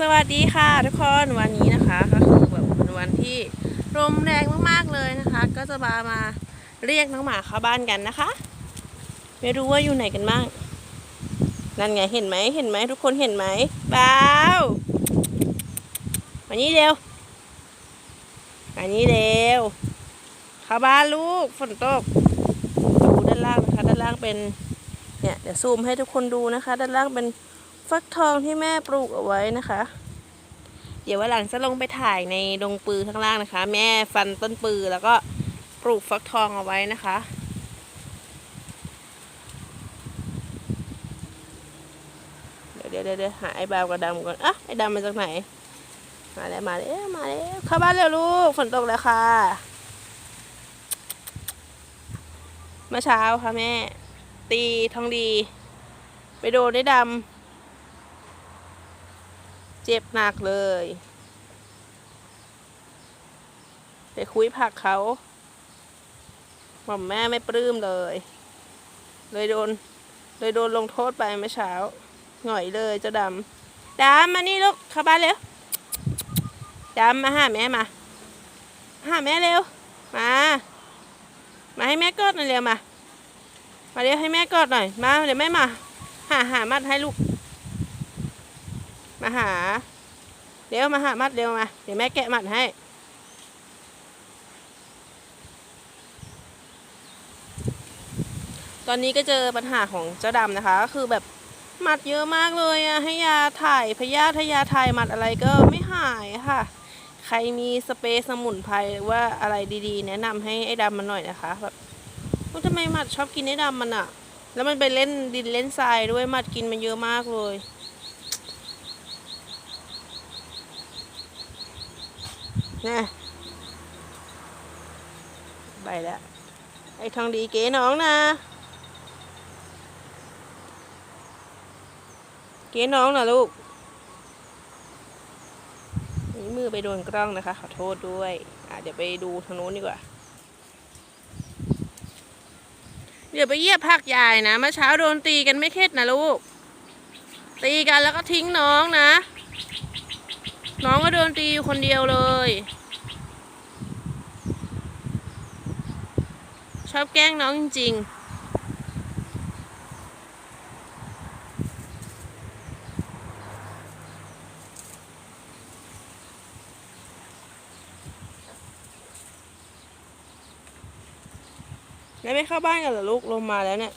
สวัสดีค่ะทุกคนวันนี้นะคะก็คือแบบเป็นวันที่ลมแรงมากๆเลยนะคะ ก็จะมามาเรียกน้องหมาเข้าบ้านกันนะคะ ไม่รู้ว่าอยู่ไหนกันบ้างนั่นไงเห็นไหมเห็นไหมทุกคนเห็นไหมเปล่ามานี่เร็วมานี่เร็วเข้าบ้านลูกฝนตกดูด้านล่างนะคะ ด้านล่างเป็นเนี่ยเดี๋ยวซูมให้ทุกคนดูนะคะ ด้านล่างเป็น ฟักทองที่แม่ปลูกเอาไว้นะคะ เดี๋ยววันหลังจะลงไปถ่ายในดงปือข้างล่างนะคะ แม่ฟันต้นปือแล้วก็ปลูกฟักทองเอาไว้นะคะเดี๋ยวเดี๋ยวเดี๋ยวหาไอ้บาวกับดำก่อนอะไอ้ดำมาจากไหน มาแล้วมาแล้วมาแล้วเข้าบ้านเร็วลูกฝนตกแล้วค่ะเมื่อเช้าค่ะแม่ ตีทองดี ไปโดนไอ้ดำ เจ็บหนักเลย ไปคุยผักเขาหม่อมแม่ไม่ปลื้มเลย เลยโดน เลยโดนลงโทษไปเมื่อเช้าหง่อยเลยเจ้าดำดำมานี่ลูกเข้าบ้านเร็วดำมาหาแม่มาหาแม่เร็ว มา มาให้แม่กอดหน่อยเร็วมา มาเร็วให้แม่กอดหน่อย มาเดี๋ยวแม่มา หาหามัดให้ลูก มาหา เดี๋ยวมาหามัดเร็วมา เดี๋ยวแม่แกะมัดให้ ตอนนี้ก็เจอปัญหาของเจ้าดำนะคะก็คือแบบมัดเยอะมากเลยอะให้ยาถ่ายพยาธิยาถ่ายมัดอะไรก็ไม่หายค่ะ ใครมีสเปรย์สมุนไพรหรือว่าอะไรดีๆ แนะนำให้ไอ้ดำมันหน่อยนะคะแบบว่าทำไมมัดชอบกินไอ้ดำมันอะแล้วมันไปเล่นดินเล่นทรายด้วยมัดกินมันเยอะมากเลย นะไปแล้วไอ้ทองดีเก๋น้องนะ เก๋น้องนะลูกนี่มือไปโดนกล้องนะคะ ขอโทษด้วยอะเดี๋ยวไปดูทางนู้นดีกว่า เดี๋ยวไปเยียบผักยายนะเมื่อเช้าโดนตีกันไม่เข็ดนะลูก ตีกันแล้วก็ทิ้งน้องนะ น้องก็โดนตีอยู่คนเดียวเลย ชอบแกล้งน้องจริงๆแล้วไม่เข้าบ้านกันเหรอลูกลงมาแล้วเนี่ย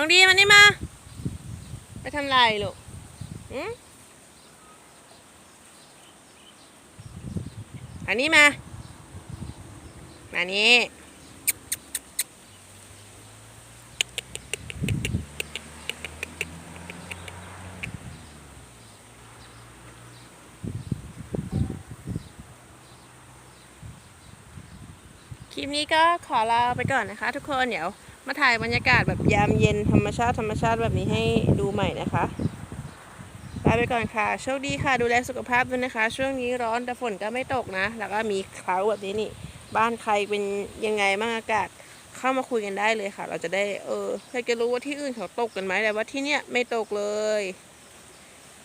ทองดีมานี่มา ไปทำไรลูกอืมอันนี้มา มานี่คลิปนี้ก็ขอลาไปก่อนนะคะทุกคนเดี๋ยว มาถ่ายบรรยากาศแบบยามเย็นธรรมชาติธรรมชาติแบบนี้ให้ดูใหม่นะคะลาไปก่อนค่ะ โชคดีค่ะ ดูแลสุขภาพด้วยนะคะ ช่วงนี้ร้อนแต่ฝนก็ไม่ตกนะ แล้วก็มีคล้าแบบนี้นี่ บ้านใครเป็นยังไงบ้างอากาศ เข้ามาคุยกันได้เลยค่ะ เราจะได้ เออใครจะรู้ว่าที่อื่นเขาตกกันไหมแต่ว่าที่เนี้ยไม่ตกเลย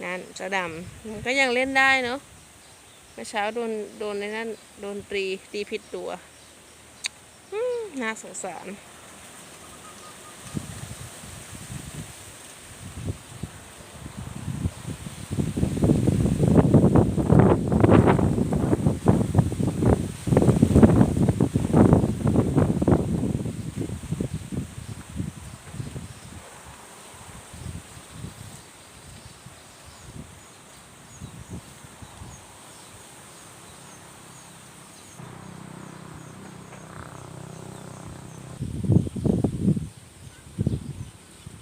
นั่นจ้าดำมันก็ยังเล่นได้เนาะเมื่อเช้าโดนโดนในนั่นโดนตรีตีผิดตัวน่าสงสาร